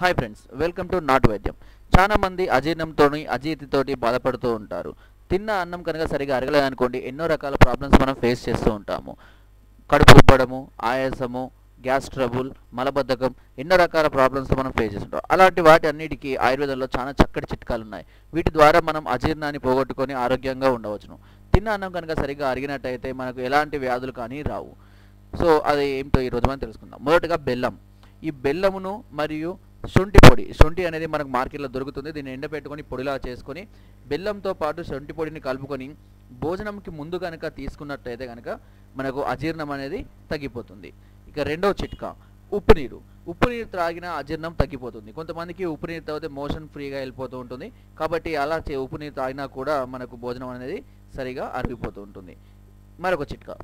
Hi friends welcome to నాటు వైద్యం చాలా మంది అజీర్ణంతోని అజీర్తితోటి బాధపడుతూ ఉంటారు. తిన్న అన్నం కనుక సరిగా అరగలేదనుకోండి ఎన్నో రకాల ప్రాబ్లమ్స్ మనం ఫేస్ చేస్తూ ఉంటాము. కడుపు ఉబ్బడము ఆయాసము గ్యాస్ ట్రబుల్ మలబద్ధకం ఎన్నో రకాల ప్రాబ్లమ్స్ మనం ఫేస్ చేస్తుంటాం అలాంటి వాటి అన్నిటికీ ఆయుర్వేదంలో చాలా చక్కటి చిట్కాలు ఉన్నాయి. వీటి ద్వారా మనం అజీర్ణాన్ని పోగొట్టుకొని ఆరోగ్యంగా ఉండవచ్చును. తిన్న అన్నం కనుక సరిగ్గా అరిగినట్టయితే మనకు ఎలాంటి వ్యాధులు కానీ రావు. సో అది ఏంటో ఈరోజు మనం తెలుసుకుందాం. మొదటగా బెల్లం. ఈ బెల్లమును మరియు శొంఠి పొడి. శొంఠి అనేది మనకు మార్కెట్లో దొరుకుతుంది. దీన్ని ఎండబెట్టుకొని పొడిలా చేసుకొని బెల్లంతో పాటు శొంఠి పొడిని కలుపుకొని భోజనంకి ముందు కనుక తీసుకున్నట్టయితే కనుక మనకు అజీర్ణం అనేది తగ్గిపోతుంది. ఇక రెండవ చిట్కా ఉప్పు నీరు ఉప్పు నీరు త్రాగిన అజీర్ణం తగ్గిపోతుంది. కొంతమందికి ఉప్పు నీరు తాగితే మోషన్ ఫ్రీగా వెళ్ళిపోతూ ఉంటుంది. కాబట్టి అలా చే- ఉప్పు నీరు తాగినా కూడా మనకు భోజనం అనేది సరిగా అరిగిపోతూ ఉంటుంది. మరొక చిట్కా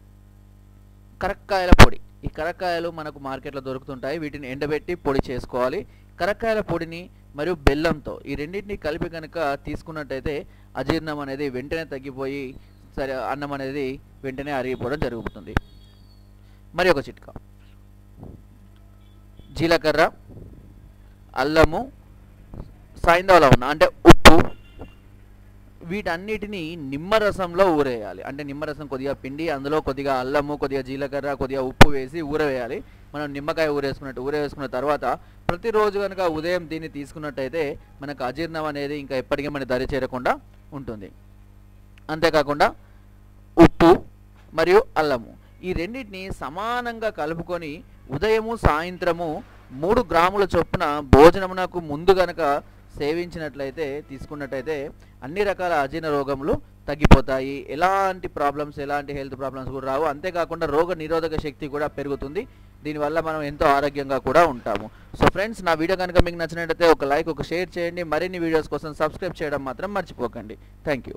కరక్కాయల పొడి. ఈ కరక్కాయలు మనకు మార్కెట్లో దొరుకుతుంటాయి. వీటిని ఎండబెట్టి పొడి చేసుకోవాలి. కరక్కాయల పొడిని మరియు బెల్లంతో ఈ రెండింటిని కలిపి కనుక తీసుకున్నట్టయితే అజీర్ణం అనేది వెంటనే తగ్గిపోయి సరే అన్నం అనేది వెంటనే అరిగిపోవడం జరుగుతుంది. మరి ఒక చిట్కా. జీలకర్ర అల్లము సాయంధవ లవణ అంటే ఉప్పు వీటన్నిటిని నిమ్మరసంలో ఊరేయాలి. అంటే నిమ్మరసం కొద్దిగా పిండి అందులో కొద్దిగా అల్లము కొద్దిగా జీలకర్ర కొద్దిగా ఉప్పు వేసి ఊరవేయాలి. మనం నిమ్మకాయ ఊరేసుకున్నట్టు ఊరేసుకున్న తర్వాత ప్రతిరోజు కనుక ఉదయం దీన్ని తీసుకున్నట్టయితే మనకు అజీర్ణం అనేది ఇంకా ఎప్పటికీ మన దరి చేరకుండా ఉంటుంది. అంతేకాకుండా ఉప్పు మరియు అల్లము. ఈ రెండింటిని సమానంగా కలుపుకొని ఉదయము సాయంత్రము మూడు గ్రాముల చొప్పున భోజనమునకు ముందు గనక సేవించినట్లయితే తీసుకున్నట్టయితే అన్ని రకాల అజీర్ణ రోగములు తగ్గిపోతాయి. ఎలాంటి ప్రాబ్లమ్స్ ఎలాంటి హెల్త్ ప్రాబ్లమ్స్ కూడా రావు. అంతేకాకుండా రోగ నిరోధక శక్తి కూడా పెరుగుతుంది. దీనివల్ల మనం ఎంతో ఆరోగ్యంగా కూడా ఉంటాము. సో ఫ్రెండ్స్ నా వీడియో కనుక మీకు నచ్చినట్లయితే ఒక లైక్ ఒక షేర్ చేయండి. మరిన్ని వీడియోస్ కోసం సబ్స్క్రైబ్ చేయడం మాత్రం మర్చిపోకండి. Thank you